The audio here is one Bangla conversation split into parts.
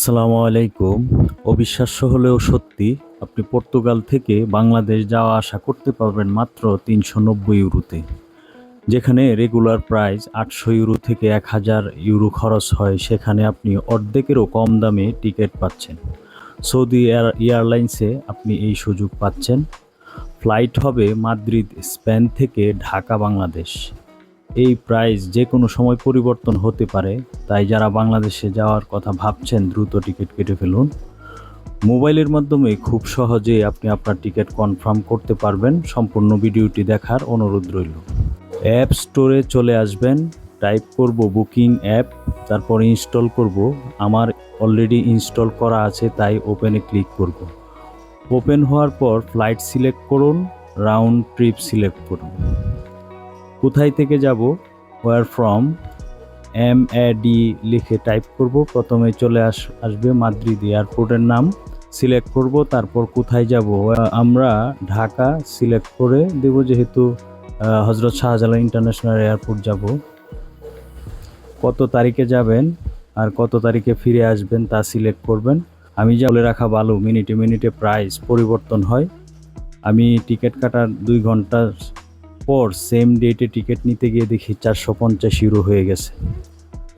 আসসালামু আলাইকুম। অবিশ্বাস্য হলেও সত্যি, আপনি পর্তুগাল থেকে বাংলাদেশ যাওয়া আসা করতে পারবেন মাত্র তিনশো নব্বই ইউরোতে, যেখানে রেগুলার প্রাইস আটশো ইউরো থেকে এক হাজার ইউরো খরচ হয়। সেখানে আপনি অর্ধেকেরও কম দামে টিকিট পাচ্ছেন। সৌদি এয়ার, এয়ারলাইন্সে আপনি এই সুযোগ পাচ্ছেন। ফ্লাইট হবে মাদ্রিদ, স্পেন থেকে ঢাকা, বাংলাদেশ। এই প্রাইস যে কোনো সময় পরিবর্তন হতে পারে, তাই যারা বাংলাদেশে যাওয়ার কথা ভাবছেন দ্রুত টিকিট কেটে ফেলুন। মোবাইলের মাধ্যমে খুব সহজে আপনি আপনার টিকিট কনফার্ম করতে পারবেন। সম্পূর্ণ ভিডিওটি দেখার অনুরোধ রইল। অ্যাপ স্টোরে চলে আসবেন টাইপ করব বুকিং অ্যাপ তারপর ইনস্টল করব। আমার অলরেডি ইনস্টল করা আছে, তাই ওপেনে ক্লিক করব। ওপেন হওয়ার পর ফ্লাইট সিলেক্ট করুন রাউন্ড ট্রিপ সিলেক্ট করুন। কোথায় থেকে যাব? Where from M A D লিখে টাইপ করব। প্রথমে চলে আস, আসবে মাদ্রিদ এয়ারপোর্টের নাম। সিলেক্ট করব, তারপর কোথায় যাব? আমরা ঢাকা সিলেক্ট করে দেব যেহেতু হজরত শাহজালাল ইন্টারন্যাশনাল এয়ারপোর্ট যাব। কত তারিখে যাবেন আর কত তারিখে ফিরে আসবেন তা সিলেক্ট করবেন। আমি যা বলে রাখা ভালো, মিনিটে মিনিটে প্রাইস পরিবর্তন হয়। আমি টিকিট কাটার দুই ঘণ্টা পর সেম ডেটে টিকিট নিতে গিয়ে দেখি চারশো পঞ্চাশ ইউরো হয়ে গেছে।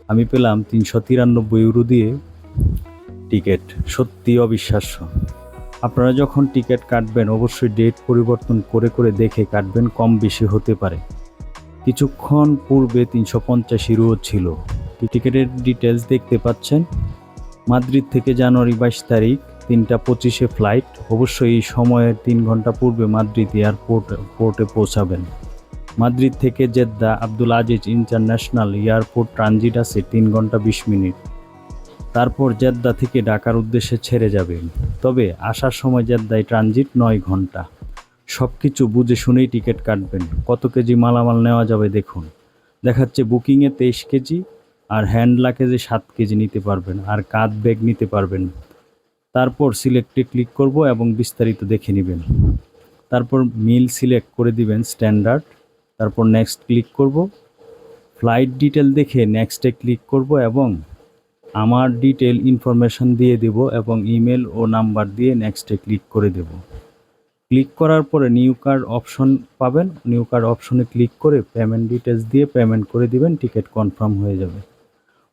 আমি পেলাম তিনশো তিরানব্বই ইউরো দিয়ে টিকিট সত্যি অবিশ্বাস্য। আপনারা যখন টিকিট কাটবেন, অবশ্যই ডেট পরিবর্তন করে করে দেখে কাটবেন, কম বেশি হতে পারে। কিছুক্ষণ পূর্বে তিনশো পঞ্চাশ ইউরো ছিল। টিকিটের ডিটেলস দেখতে পাচ্ছেন। মাদ্রিদ থেকে জানুয়ারি বাইশ তারিখ তিনটা পঁচিশে ফ্লাইট অবশ্যই এই সময়ের তিন ঘণ্টা পূর্বে মাদ্রিদ এয়ারপোর্ট পোর্টে পৌঁছাবেন। মাদ্রিদ থেকে Jeddah Abdul Aziz international airport transit আছে তিন ঘণ্টা বিশ মিনিট। তারপর জেদ্দা থেকে ঢাকার উদ্দেশ্যে ছেড়ে যাবেন। তবে আসার সময় জেদ্দায় ট্রানজিট নয় ঘণ্টা। সব কিছু বুঝে শুনেই টিকিট কাটবেন। কত কেজি মালামাল নেওয়া যাবে দেখুন। দেখাচ্ছে বুকিংয়ে তেইশ কেজি আর হ্যান্ড লাগেজে সাত কেজি নিতে পারবেন আর কাঁধ ব্যাগ নিতে পারবেন। তারপর সিলেক্টে ক্লিক করব এবং বিস্তারিত দেখে নেবেন। তারপর মিল সিলেক্ট করে দিবেন স্ট্যান্ডার্ড তারপর নেক্সট ক্লিক করব। ফ্লাইট ডিটেল দেখে নেক্সটে ক্লিক করব এবং আমার ডিটেল ইনফরমেশন দিয়ে দেব এবং ইমেল ও নাম্বার দিয়ে নেক্সটে ক্লিক করে দেব। ক্লিক করার পরে নিউ কার্ড অপশন পাবেন। নিউ কার্ড অপশনে ক্লিক করে পেমেন্ট ডিটেলস দিয়ে পেমেন্ট করে দিবেন। টিকিট কনফার্ম হয়ে যাবে।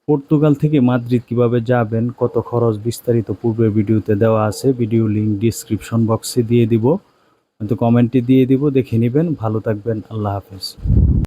পর্তুগাল থেকে মাদ্রিদ কীভাবে যাবেন, কত খরচ বিস্তারিত পূর্বে ভিডিওতে দেওয়া আছে, ভিডিও লিঙ্ক ডিসক্রিপশন বক্সে দিয়ে দিব। কিন্তু কমেন্টে দিয়ে দিব, দেখে নেবেন। ভালো থাকবেন, আল্লাহ হাফেজ।